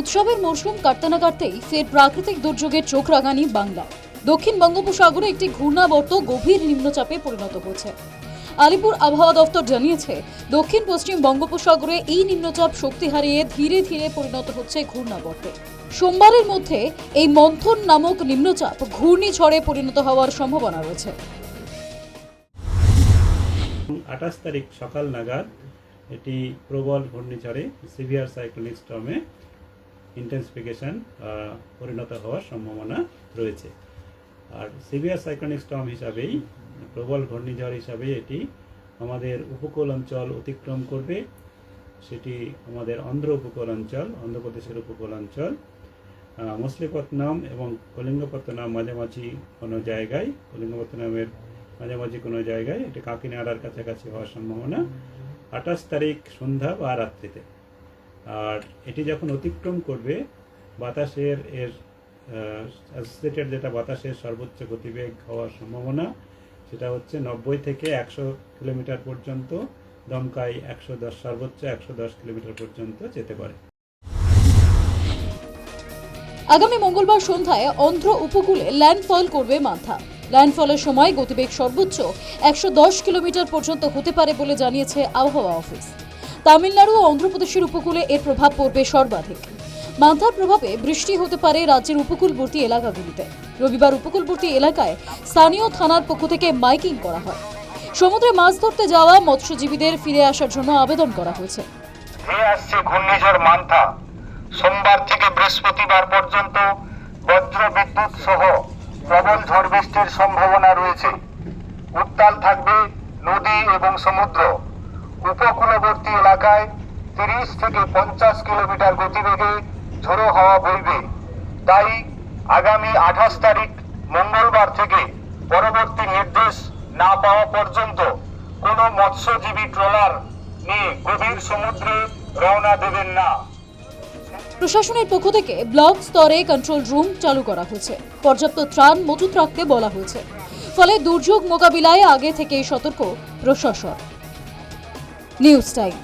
উৎসবের মরশুম কাটতে না কাটতেই ফের প্রাকৃতিক দুর্যোগের চোখ রাগানি বাংলা। দক্ষিণ বঙ্গোপসাগরে একটি ঘূর্ণাবর্ত গভীর নিম্নচাপে পরিণত হচ্ছে আলিপুর আবহাওয়া দফতর জানিয়েছে, দক্ষিণ পশ্চিম বঙ্গোপসাগরে এই নিম্নচাপ শক্তি হারিয়ে ধীরে ধীরে পরিণত হচ্ছে ঘূর্ণাবর্তে। সোমবারের মধ্যে এই মন্থন নামক নিম্নচাপ ঘূর্ণিঝড়ে পরিণত হওয়ার সম্ভাবনা রয়েছে। আঠাশ তারিখ সকাল নাগাদ এটি প্রবল ঘূর্ণিঝড়ে সিভিয়ার সাইক্লোনিক স্টর্মে ইন্টেন্সিফিকেশন পরিণত হওয়ার সম্ভাবনা রয়েছে। আর সিভিয়ার সাইক্লোনিক স্টর্ম হিসাবেই প্রবল ঘূর্ণিঝড় হিসাবে এটি আমাদের উপকূল অঞ্চল অতিক্রম করবে। সেটি আমাদের অন্ধ্র উপকূল অঞ্চল অন্ধ্রপ্রদেশের উপকূল অঞ্চল আহ, মছলিপত্তনম এবং কলিঙ্গপত্তনম মাঝামাঝি কোনো জায়গায় কলিঙ্গপত্তনমের মাঝামাঝি কোনো জায়গায় এটি কাকিনাড়ার কাছাকাছি হওয়ার সম্ভাবনা। আঠাশ তারিখ সন্ধ্যা বা রাত্রিতে। আর এটি যখন অতিক্রম করবে, বাতাসের এর অ্যাসোসিয়েটেড যেটা বাতাসের সর্বোচ্চ গতিবেগ হওয়ার সম্ভাবনা, সেটা হচ্ছে নব্বই থেকে একশো কিলোমিটার পর্যন্ত, দমকাই একশো দশ, সর্বোচ্চ একশো দশ কিলোমিটার পর্যন্ত যেতে পারে। আগামী মঙ্গলবার সন্ধ্যায় অন্ধ্র উপকূলে ল্যান্ডফল করবে মাথা ল্যান্ডফলের সময় গতিবেগ সর্বোচ্চ একশো দশ কিলোমিটার পর্যন্ত হতে পারে বলে জানিয়েছে আবহাওয়া অফিস। তামিলনাড়ু ও অন্ধ্রপ্রদেশের উপকূলে এর প্রভাব পড়বে সর্বাধিক। মান্থার প্রভাবে বৃষ্টি হতে পারে রাজ্যের উপকূলবর্তী এলাকাগুলিতে। রবিবার উপকূলবর্তী এলাকায় স্থানীয় থানার পক্ষ থেকে মাইকিং করা হয়। সমুদ্রে মাছ ধরতে যাওয়া মৎস্যজীবীদের ফিরে আসার জন্য আবেদন করা হয়েছে। আসছে ঘূর্ণিঝড় মান্থা। সোমবার থেকে বৃহস্পতিবার পর্যন্ত বজ্র বিদ্যুৎ সহ প্রবল ঝড় বৃষ্টির সম্ভাবনা রয়েছে। উত্তাল থাকবে নদী এবং সমুদ্র। উপকূলবর্তী এলাকায় তিরিশ থেকে পঞ্চাশ কিলোমিটার গতিবেগে ঝোড়ো হাওয়া বইবে। তাই আগামী আঠাশ তারিখ মঙ্গলবার থেকে পরবর্তী নির্দেশ না পাওয়া পর্যন্ত কোনো মৎস্যজীবী ট্রলার নিয়ে গভীর সমুদ্রে রওনা দেবেন না। প্রশাসনের পক্ষ থেকে ব্লক স্তরে কন্ট্রোল রুম চালু করা হয়েছে। পর্যাপ্ত ত্রাণ মজুত রাখতে বলা হয়েছে। ফলে দুর্যোগ মোকাবিলায় আগে থেকেই সতর্ক প্রশাসন। News time